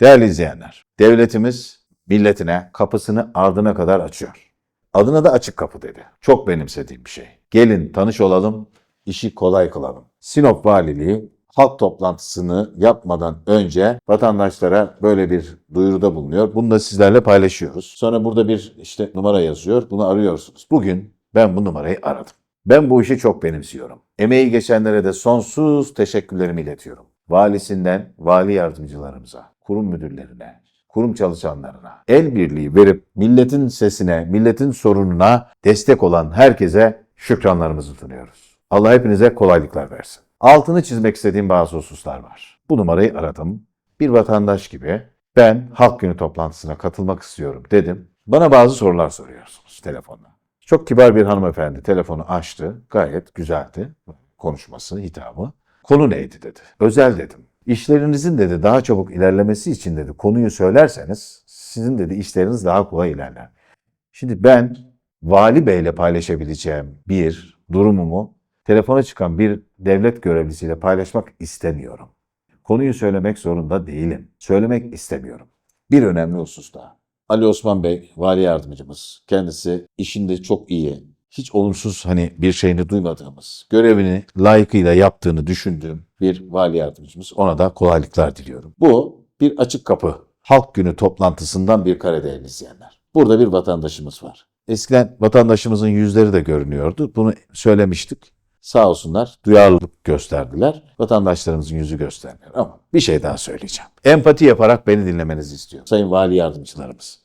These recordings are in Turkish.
Değerli izleyenler, devletimiz milletine kapısını ardına kadar açıyor. Adına da açık kapı dedi. Çok benimsediğim bir şey. Gelin tanış olalım, işi kolay kılalım. Sinop Valiliği halk toplantısını yapmadan önce vatandaşlara böyle bir duyuruda bulunuyor. Bunu da sizlerle paylaşıyoruz. Sonra burada bir işte numara yazıyor. Bunu arıyorsunuz. Bugün ben bu numarayı aradım. Ben bu işi çok benimsiyorum. Emeği geçenlere de sonsuz teşekkürlerimi iletiyorum. Valisinden vali yardımcılarımıza, kurum müdürlerine, kurum çalışanlarına el birliği verip milletin sesine, milletin sorununa destek olan herkese şükranlarımızı sunuyoruz. Allah hepinize kolaylıklar versin. Altını çizmek istediğim bazı hususlar var. Bu numarayı aradım. Bir vatandaş gibi ben halk günü toplantısına katılmak istiyorum dedim. Bana bazı sorular soruyorsunuz telefonla. Çok kibar bir hanımefendi telefonu açtı. Gayet güzeldi konuşması, hitabı. Konu neydi dedi. Özel dedim. İşlerinizin dedi daha çabuk ilerlemesi için dedi konuyu söylerseniz sizin dedi işleriniz daha kolay ilerler. Şimdi ben vali beyle paylaşabileceğim bir durumumu telefona çıkan bir devlet görevlisiyle paylaşmak istemiyorum. Konuyu söylemek zorunda değilim. Söylemek istemiyorum. Bir önemli husus daha. Ali Osman Bey, vali yardımcımız. Kendisi işinde çok iyi. Hiç olumsuz hani bir şeyini duymadığımız, görevini layıkıyla yaptığını düşündüğüm bir vali yardımcımız. Ona da kolaylıklar diliyorum. Bu bir açık kapı. Halk günü toplantısından bir kare değerli izleyenler. Burada bir vatandaşımız var. Eskiden vatandaşımızın yüzleri de görünüyordu. Bunu söylemiştik. Sağ olsunlar duyarlılık gösterdiler. Vatandaşlarımızın yüzü göstermiyor. Ama bir şey daha söyleyeceğim. Empati yaparak beni dinlemenizi istiyorum. Sayın Vali Yardımcılarımız.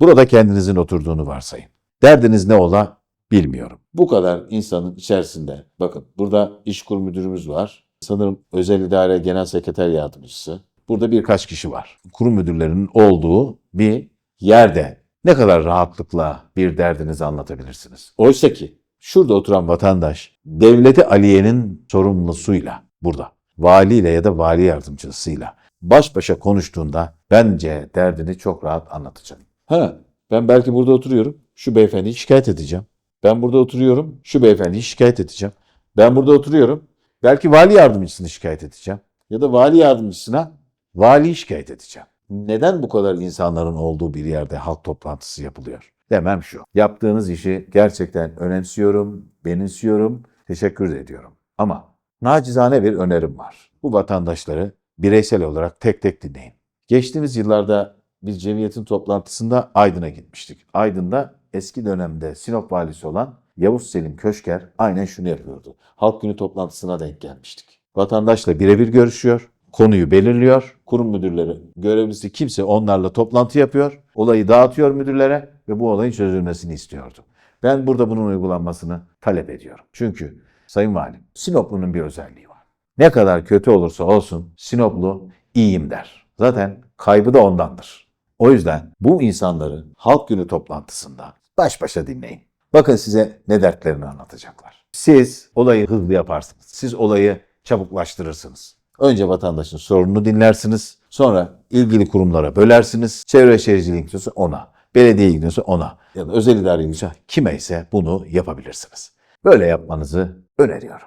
Burada kendinizin oturduğunu varsayın. Derdiniz ne ola bilmiyorum. Bu kadar insanın içerisinde bakın burada işkur müdürümüz var. Sanırım özel idare genel sekreter yardımcısı. Burada birkaç kişi var. Kurum müdürlerinin olduğu bir yerde ne kadar rahatlıkla bir derdinizi anlatabilirsiniz. Oysa ki şurada oturan vatandaş devleti Aliye'nin sorumlusuyla burada valiyle ya da vali yardımcısıyla baş başa konuştuğunda bence derdini çok rahat anlatacak. Ha ben belki burada oturuyorum şu beyefendiyi şikayet edeceğim. Ben burada oturuyorum şu beyefendiyi şikayet edeceğim. Ben burada oturuyorum belki vali yardımcısını şikayet edeceğim. Ya da vali yardımcısına valiyi şikayet edeceğim. Neden bu kadar insanların olduğu bir yerde halk toplantısı yapılıyor? Demem şu. Yaptığınız işi gerçekten önemsiyorum, benimsiyorum, teşekkür ediyorum. Ama nacizane bir önerim var. Bu vatandaşları bireysel olarak tek tek dinleyin. Geçtiğimiz yıllarda bir cemiyetin toplantısında Aydın'a gitmiştik. Aydın'da eski dönemde Sinop valisi olan Yavuz Selim Köşker aynen şunu yapıyordu. Halk günü toplantısına denk gelmiştik. Vatandaşla birebir görüşüyor, konuyu belirliyor. Kurum müdürleri, görevlisi kimse onlarla toplantı yapıyor. Olayı dağıtıyor müdürlere ve bu olayın çözülmesini istiyordu. Ben burada bunun uygulanmasını talep ediyorum. Çünkü Sayın Valim, Sinoplu'nun bir özelliği var. Ne kadar kötü olursa olsun Sinoplu iyiyim der. Zaten kaybı da ondandır. O yüzden bu insanları halk günü toplantısında baş başa dinleyin. Bakın size ne dertlerini anlatacaklar. Siz olayı hızlı yaparsınız. Siz olayı çabuklaştırırsınız. Önce vatandaşın sorununu dinlersiniz. Sonra ilgili kurumlara bölersiniz. Çevre Şehircilik ilgisi ona. Belediye ilgisi ona. Ya da özel idare ilgisi kime ise bunu yapabilirsiniz. Böyle yapmanızı öneriyorum.